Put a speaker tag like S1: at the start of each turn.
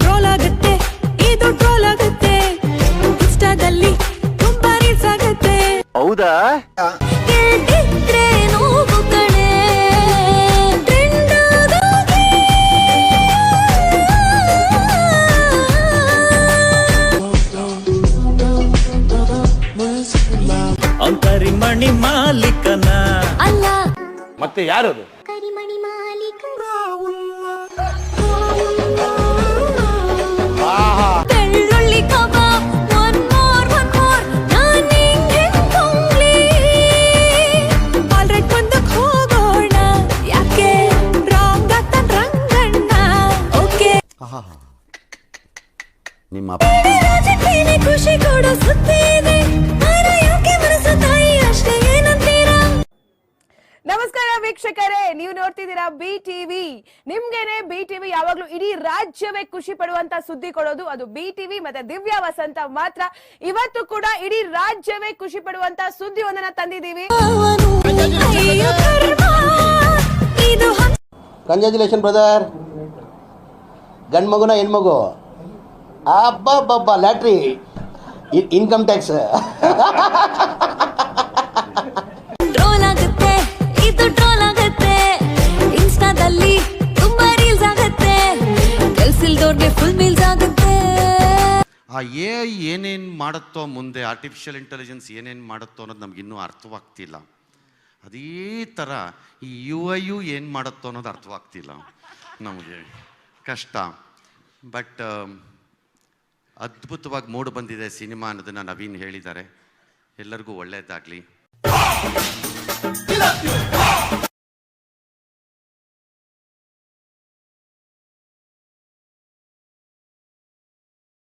S1: Troll ಆಗುತ್ತೆ ಇದು troll ಆಗುತ್ತೆ. ಇನ್ಸ್ಟಾದಲ್ಲಿ ತುಂಬಾ ರೀಲ್ಸ್ ಆಗುತ್ತೆ. ಹೌದಾ? ಗೆಲ್ದಿದ್ರೆ ನೋವು ಕಣೆ. ಮಾಲೀಕನ ಮತ್ತೆ
S2: ಯಾರದು
S1: ಕರಿಮಣಿ ಖುಷಿ ಕೊಡ
S3: ಕಬಾಬ್ ವೀಕ್ಷಕರೇ, ನೀವು ನೋಡ್ತಿದ್ದೀರಾ ಬಿ ಟಿವಿ ನಿಮ್ಗೇನೆ ಬಿ ಟಿವಿ ಯಾವಾಗ್ಲೂ ಇಡೀ ರಾಜ್ಯವೇ ಖುಷಿ ಪಡುವಂತ ಸುದ್ದಿ ಕೊಡೋದು ಅದು ಬಿ ಟಿವಿ ಮತ್ತೆ ದಿವ್ಯಾ ವಸಂತ ಮಾತ್ರ. ಇವತ್ತು ಕೂಡ ಇಡೀ ರಾಜ್ಯವೇ ಖುಷಿ ಪಡುವಂತ ಸುದ್ದಿ ಒಂದನ್ನ
S1: ಹಂಗ
S4: ಕಂಗ್ರ್ಯಾಚುಲೇಷನ್ ಬ್ರದರ್ ಗಂಡ್ ಮಗುನ ಹೆಣ್ಮಗು. ಅಬ್ಬಬ್ಬಬ್ಬ ಲ್ಯಾಟ್ರಿ ಇನ್ಕಮ್ ಟ್ಯಾಕ್ಸ್
S5: ಆ ಎ ಐ ಏನೇನು ಮಾಡುತ್ತೋ ಮುಂದೆ ಆರ್ಟಿಫಿಷಿಯಲ್ ಇಂಟೆಲಿಜೆನ್ಸ್ ಏನೇನು ಮಾಡುತ್ತೋ ಅನ್ನೋದು ನಮಗಿನ್ನೂ ಅರ್ಥವಾಗ್ತಿಲ್ಲ. ಅದೇ ಥರ ಈ ಯು ಐ ಯು ಏನು ಮಾಡುತ್ತೋ ಅನ್ನೋದು ಅರ್ಥವಾಗ್ತಿಲ್ಲ ನಮಗೆ. ಕಷ್ಟ. ಬಟ್ ಅದ್ಭುತವಾಗಿ ಮೂಡು ಬಂದಿದೆ ಸಿನಿಮಾ ಅನ್ನೋದನ್ನು ನವೀನ್ ಹೇಳಿದ್ದಾರೆ. ಎಲ್ಲರಿಗೂ ಒಳ್ಳೆಯದಾಗಲಿ